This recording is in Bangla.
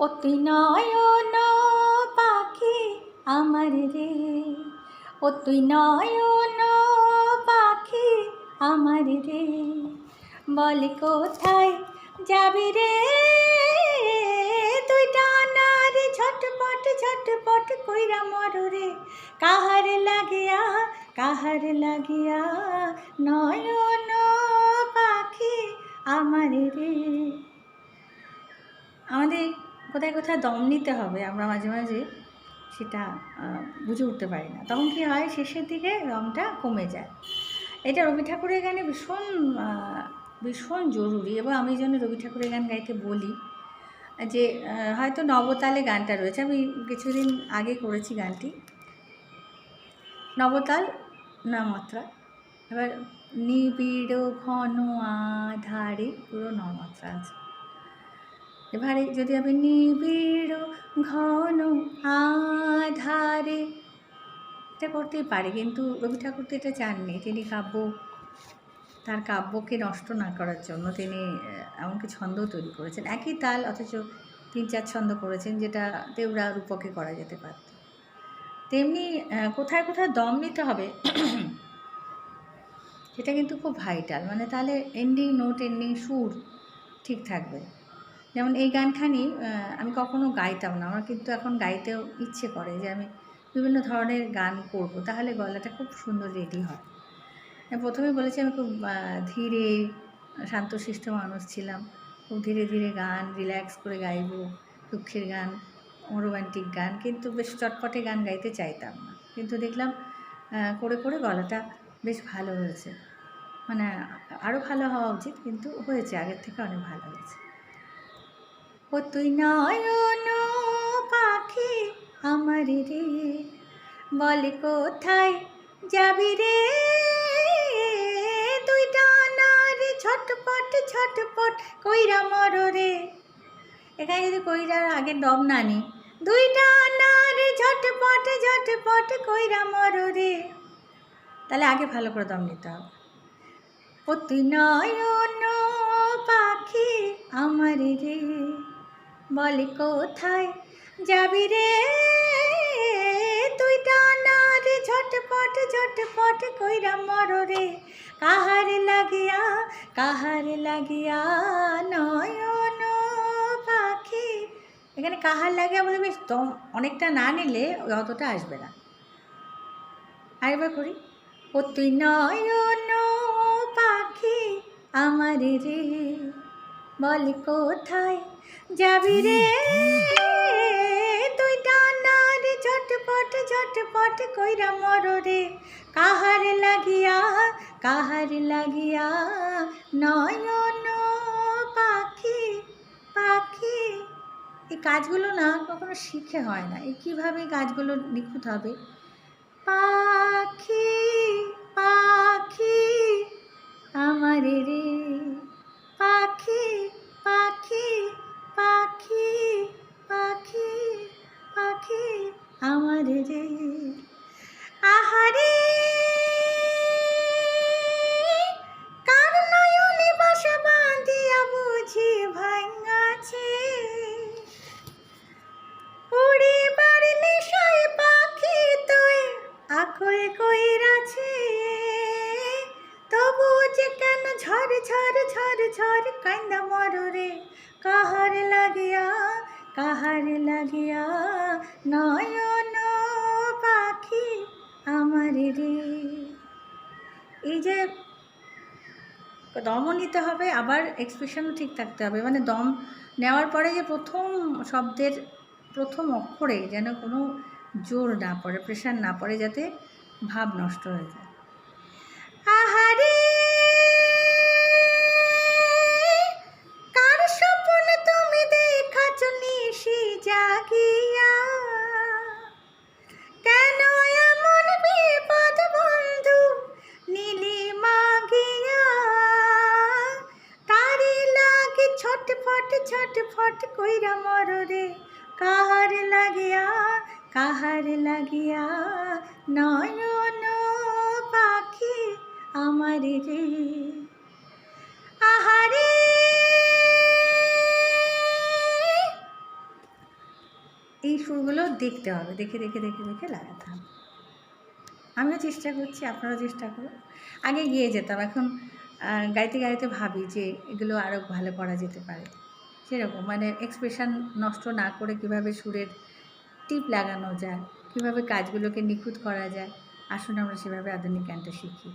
তুই নয়ন পাখি আমার রে। তুই নয়ন পাখি আমার রে। বল কোথায় যাবি রে? তুই ডানার ঝটপট ঝটপট কইরা মর রে। কাহার লাগিয়া কাহার লাগিয়া নয়ন পাখি আমার রে। আমাদের কোথায় কোথায় দম নিতে হবে আমরা মাঝে মাঝে সেটা বুঝে উঠতে পারি না। তখন কী হয়, শেষের দিকে দমটা কমে যায়। এটা রবি ঠাকুরের গানে ভীষণ ভীষণ জরুরি এবং আমি জন্য রবি ঠাকুরের গান গাইতে বলি যে হয়তো নবতালে গানটা রয়েছে। আমি কিছুদিন আগে করেছি গানটি। নবতাল না মাত্রা। এবার নিবিড় ঘন আধারে পুরো নমাত্রা আছে। এবারে যদি আমি নিবিড় ঘন আধারে, এটা করতেই পারি, কিন্তু রবি ঠাকুর তো এটা চাননি, তিনি কাব্য, তার কাব্যকে নষ্ট না করার জন্য তিনি এমনকি ছন্দও তৈরি করেছেন। একই তাল, অথচ তিন চার ছন্দ করেছেন, যেটা দেউড়া রূপকে করা যেতে পারত। তেমনি কোথায় কোথায় দম নিতে হবে, সেটা কিন্তু খুব ভাইটাল মানে তাহলে এন্ডিং নোট এন্ডিং সুর ঠিক থাকবে। যেমন এই গানখানি আমি কখনো গাইতাম না। আমার কিন্তু এখন গাইতেও ইচ্ছে করে যে আমি বিভিন্ন ধরনের গান করব, তাহলে গলাটা খুব সুন্দর রেডি হয়। প্রথমে বলেছি আমি খুব ধীরে শান্তশিষ্ট মানুষ ছিলাম। খুব ধীরে ধীরে গান রিল্যাক্স করে গাইব, দুঃখের গান রোমান্টিক গান, কিন্তু বেশ চটপটে গান গাইতে চাইতাম না। কিন্তু দেখলাম করে করে গলাটা বেশ ভালো হয়েছে। মানে আরও ভালো হওয়া উচিত, কিন্তু হয়েছে, আগের থেকে অনেক ভালো হয়েছে। ও তুই নয়ন পাখি আমার রে। বল কোথায় যাবি রে? তুই ডানার ছটপট ছটপট কইরা মর রে। এখানে যদি কইরার আগে দম না নি, দুই ডানার ঝটপট ঝটপট কইরা মর রে। তাহলে আগে ভালো করে দম নিতে হবে। ও তুই নয়ন পাখি আমার রে। বল কোথায় যাবি রে? তুই ডানার ঝটপট ঝটপট কইরা মর রে। কাহার লাগিয়া কাহার লাগিয়া নয়ন পাখি। এখানে কাহার লাগিয়া বলে বেশ অনেকটা না নিলে অতটা আসবে না। আরেকবার করি। ও তুই নয়ন পাখি আমার রে। বল কোথায় যাবি রে? তুই ডানার ঝটপট ঝটপট কইরা মর রে। কাহার লাগিয়া কাহার লাগিয়া নয়ন পাখি পাখি। এই কাজগুলো না কখনো শিখে হয় না। এই কীভাবে কাজগুলো নিখুঁত হবে? পাখি পাখি আমার রে আহারে কার নয়নে বাসা বাঁধিয়া বুঝি তুই তবু ঝড় ঝড় ঝড় ঝড় কান্দা মররে, কাহার লাগিয়া কাহার লাগিয়া নয়ন পাখি আমার রে। এই যে দমও নিতে হবে, আবার এক্সপ্রেশনও ঠিক থাকতে হবে। মানে দম নেওয়ার পরে যে প্রথম শব্দের প্রথম অক্ষরে যেন কোনো জোর না পড়ে প্রেশার না পড়ে, যাতে ভাব নষ্ট হয়ে যায়। আহারে ছটফট কইরা মররে কাহার লাগিয়া কাহার লাগিয়া নয়ন পাখি আমার রে। আহারে! এই সুরগুলো দেখতে হবে, দেখে দেখে দেখে দেখে লাগাতে হবে। আমিও চেষ্টা করছি, আপনারাও চেষ্টা করুন। আগে গিয়ে যেতাম, এখন গাইতে গাইতে ভাবি যে এগুলো আরও ভালো করা যেতে পারে। সেরকম মানে এক্সপ্রেশন নষ্ট না করে কীভাবে সুরের টিপ লাগানো যায়, কীভাবে কাজগুলোকে নিখুঁত করা যায়, আসুন আমরা সেভাবে আধুনিক গানটা শিখি।